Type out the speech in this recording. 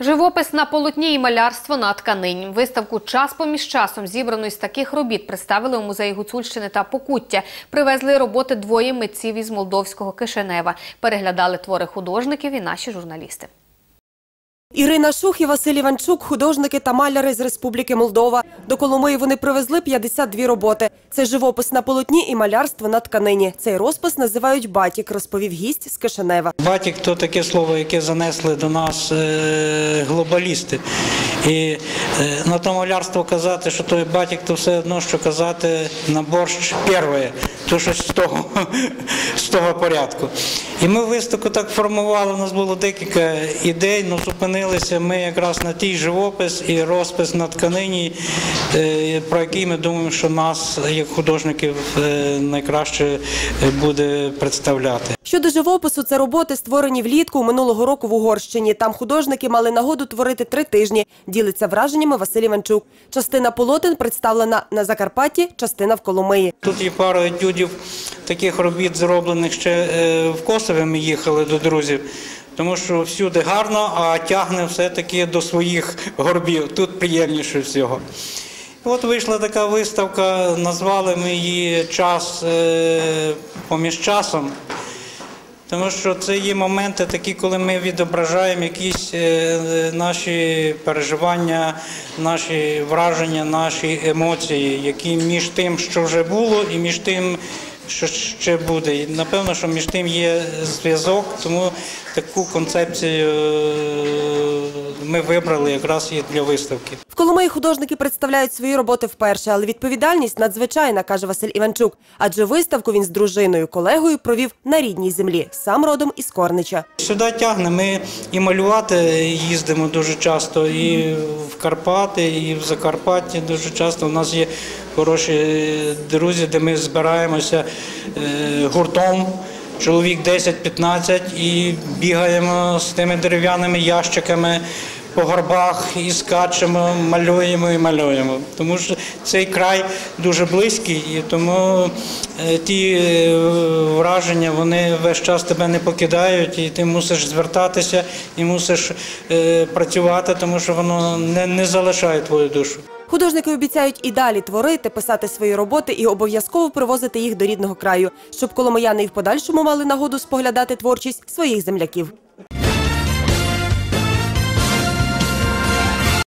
Живопис на полотні і малярство на тканині. Виставку Час поміж часом зібрану із таких робіт представили у музеї Гуцульщини та Покуття. Привезли роботи двоє митців із молдовського Кишинева. Переглядали твори художників і наші журналісти. Ірина Шух і Василь Іванчук – художники та маляри з Республіки Молдова. До Коломиї вони привезли 52 роботи. Це живопис на полотні і малярство на тканині. Цей розпис називають «батік», розповів гість з Кишинева. Батік то таке слово, яке занесли до нас е, глобалісти. І е, на то малярство казати, що той батік, то все одно, що казати на борщ перше, то щось з того, з того порядку. І ми виставку так формували, у нас було декілька ідей, але зупинилися ми якраз на тій живопис і розпис на тканині, е, про який ми думаємо, що нас, як художників, е, найкраще буде представляти. Щодо живопису, це роботи, створені влітку минулого року в Угорщині. Там художники мали нагоду творити три тижні. Ділиться враженнями Василь Іванчук. Частина полотен представлена на Закарпатті, частина в Коломиї. Тут є пара етюдів таких робіт, зроблених ще е, в Косові. Ми їхали до друзів. Тому що всюди гарно, а тягне все-таки до своїх горбів. Тут приємніше всього. От вийшла така виставка, назвали ми її час е, поміж часом. Тому що це є моменти такі, коли ми відображаємо якісь е, наші переживання, наші враження, наші емоції, які між тим, що вже було, і між тим, що ще буде. І напевно, що між тим є зв'язок, тому таку концепцію е, ми вибрали якраз і для виставки. В Коломиї художники представляють свої роботи вперше, але відповідальність надзвичайна, каже Василь Іванчук. Адже виставку він з дружиною, колегою провів на рідній землі, сам родом із Корнича. Сюди тягне. Ми і малювати їздимо дуже часто, і в Карпати, і в Закарпатті дуже часто. У нас є хороші друзі, де ми збираємося е, гуртом. Чоловік 10-15 і бігаємо з тими дерев'яними ящиками по горбах і скачемо, малюємо і малюємо. Тому що цей край дуже близький, і тому е, ті е, враження вони весь час тебе не покидають, і ти мусиш звертатися і мусиш е, працювати, тому що воно не, не залишає твою душу. Художники обіцяють і далі творити, писати свої роботи і обов'язково привозити їх до рідного краю, щоб коломияни і в подальшому мали нагоду споглядати творчість своїх земляків.